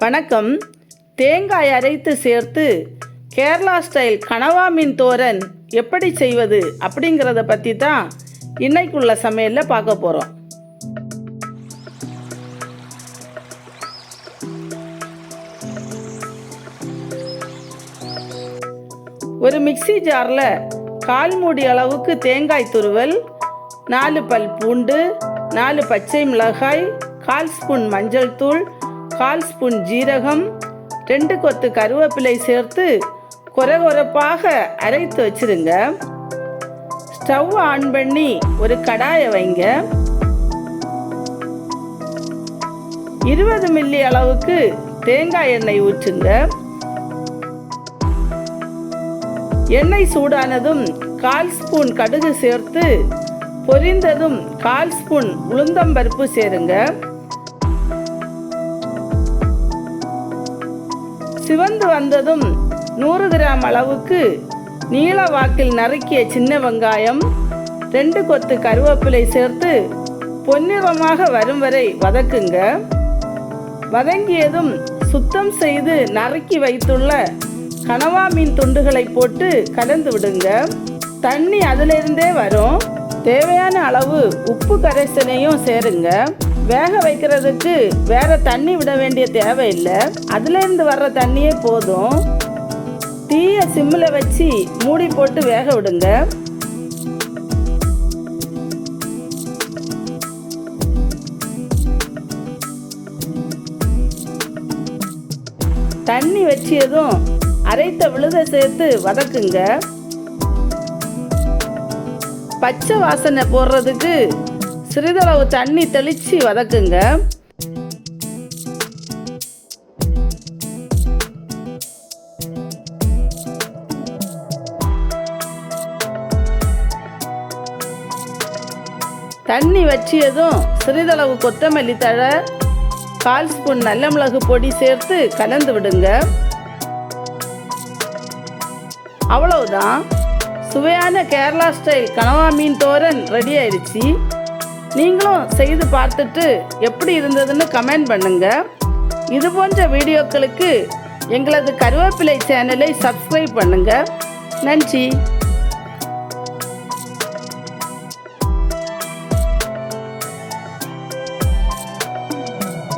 வணக்கம். தேங்காய் அரைத்து சேர்த்து கேரளா ஸ்டைல் கனவா மீன் தோரன் எப்படி செய்வது அப்படிங்கிறத பற்றி தான் இன்னைக்குள்ள சமையலில் பார்க்க போகிறோம் ஒரு மிக்ஸி ஜாரில் கால் மூடி அளவுக்கு தேங்காய் துருவல் நாலு பல் பூண்டு நாலு பச்சை மிளகாய் கால் ஸ்பூன் மஞ்சள் தூள் கால் ஸ்பூன் ஜீரகம் ரெண்டு கொத்து கருவேப்பிலை சேர்த்து கொரகொரப்பாக அரைத்து வச்சிருங்க. ஸ்டவ் ஆன் பண்ணி ஒரு கடாயை வைங்க. இருபது மில்லி அளவுக்கு தேங்காய் எண்ணெய் ஊற்றுங்க. எண்ணெய் சூடானதும் கால் ஸ்பூன் கடுகு சேர்த்து பொரிந்ததும் கால் ஸ்பூன் உளுந்தம்பருப்பு சேருங்க. சிவந்து வந்ததும் நூறு கிராம் அளவுக்கு நீள வாக்கில் நறுக்கிய சின்ன வெங்காயம் ரெண்டு கொத்து கருவேப்பிலை சேர்த்து பொன்னிறமாக வரும் வரை வதக்குங்க. வதங்கியதும் சுத்தம் செய்து நறுக்கி வைத்துள்ள கனவா மீன் துண்டுகளை போட்டு கலந்து விடுங்க. தண்ணி அதிலிருந்தே வரும். தேவையான அளவு உப்பு கரைசலையும் சேருங்க. வேக வைக்கிறதுக்கு வேற தண்ணி விட வேண்டிய தேவையில்லை. அதுலேருந்து வர்ற தண்ணியே போதும். தீய சிம்மில் வச்சு மூடி போட்டு வேக விடுங்க. தண்ணி வச்சியதும் அரைத்த விழுத சேர்த்து வதக்குங்க. பச்சை வாசனை போடுறதுக்கு சிறிதளவு தண்ணி தெளித்து வதக்குங்க. தண்ணி வச்சியதும் சிறிதளவு கொத்தமல்லி தழை கால் ஸ்பூன் நல்ல மிளகு பொடி சேர்த்து கலந்து விடுங்க. அவ்வளவுதான். சுவையான கேரளா ஸ்டைல் கனவா மீன் தோரன் ரெடி ஆயிடுச்சு. நீங்களும் செய்து பார்த்துட்டு எப்படி இருந்ததுன்னு கமெண்ட் பண்ணுங்க. இது போன்ற வீடியோக்களுக்கு எங்களது கருவேப்பிலை சேனலை சப்ஸ்கிரைப் பண்ணுங்க. நன்றி.